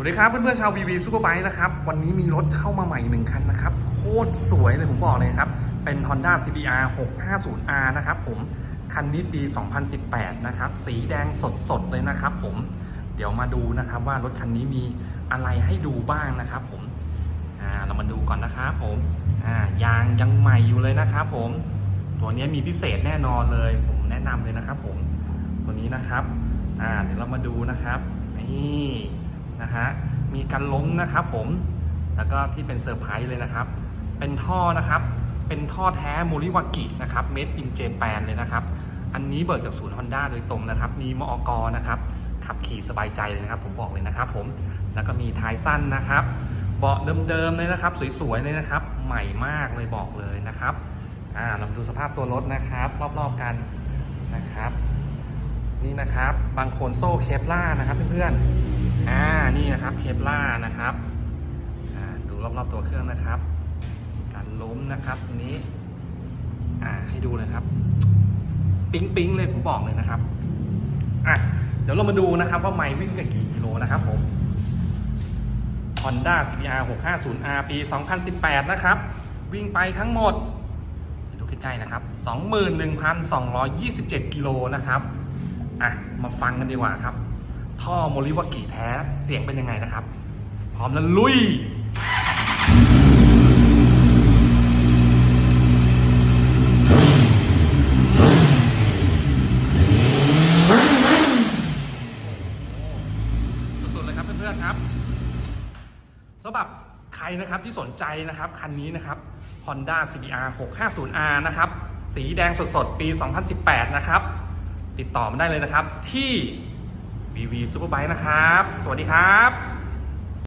วัสดีครับเพื่อนๆชาว VV Superbike นะครับวันนี้มีรถเข้ามาใหม่หนึ่งคันนะครับโคตรสวยเลยผมบอกเลยครับ เป็น Honda CBR 650R นะครับผมคันนี้ปี 2018 นะครับสีแดงสดๆเลยนะครับผมเดี๋ยวมาดูนะครับว่ารถคันนี้มีอะไรให้ดูบ้างนะครับผมอ่าเรามาดูก่อนนะครับผมอ่ายางยังใหม่อยู่เลยนะครับผมตัวนี้มีพิเศษแน่นอนเลย ผมแนะนำเลยนะครับผมตัวนี้นะครับอ่าเดี๋ยวเรามาดูนะครับนี่ นะฮะมีกันล้มนะครับผมแล้วก็ที่เป็นเซอร์ไพรส์เลยนะครับ เป็นท่อนะครับ เป็นท่อแท้โมริวากินะครับเมดอินเจแปนเลยนะครับ อันนี้เบิกจากศูนย์ฮอนด้าโดยตรงนะครับ มีมอกนะครับ ขับขี่สบายใจเลยนะครับ ผมบอกเลยนะครับผม แล้วก็มีท้ายสั้นนะครับ เบาะเดิมๆเลยนะครับ สวยๆเลยนะครับ ใหม่มากเลยบอกเลยนะครับ อ่าเรามาดูสภาพตัวรถนะครับ รอบๆกันนะครับ นี่นะครับบางโคนโซ่เคปล่านะครับเพื่อนๆ อ่า นี่นะครับเคปล่านะครับ อ่า ดูรอบๆตัวเครื่องนะครับ การล้มนะครับตรงนี้ อ่า ให้ดูเลยครับ ปิ๊งปิ๊งๆเลยผมบอกเลยนะครับ อะ เดี๋ยวเรามาดูนะครับว่าไมล์วิ่งกันกี่กิโลนะครับผม Honda CBR 650R ปี 2018 นะครับ วิ่งไปทั้งหมดดูใกล้ๆนะครับ 21,227 กิโลนะครับ อะ มาฟังกันดีกว่าครับ ท่อโมริวากิแท้เสียงเป็นยังไงนะครับ พร้อมแล้วลุยสุดๆเลยครับเพื่อนๆครับสำหรับใครนะครับที่สนใจนะครับคันนี้นะครับ Honda CBR 650R นะครับ สีแดงสดๆ ปี 2018 นะครับ ติดต่อมาได้เลยนะครับที่ VV Superbike นะครับ สวัสดีครับ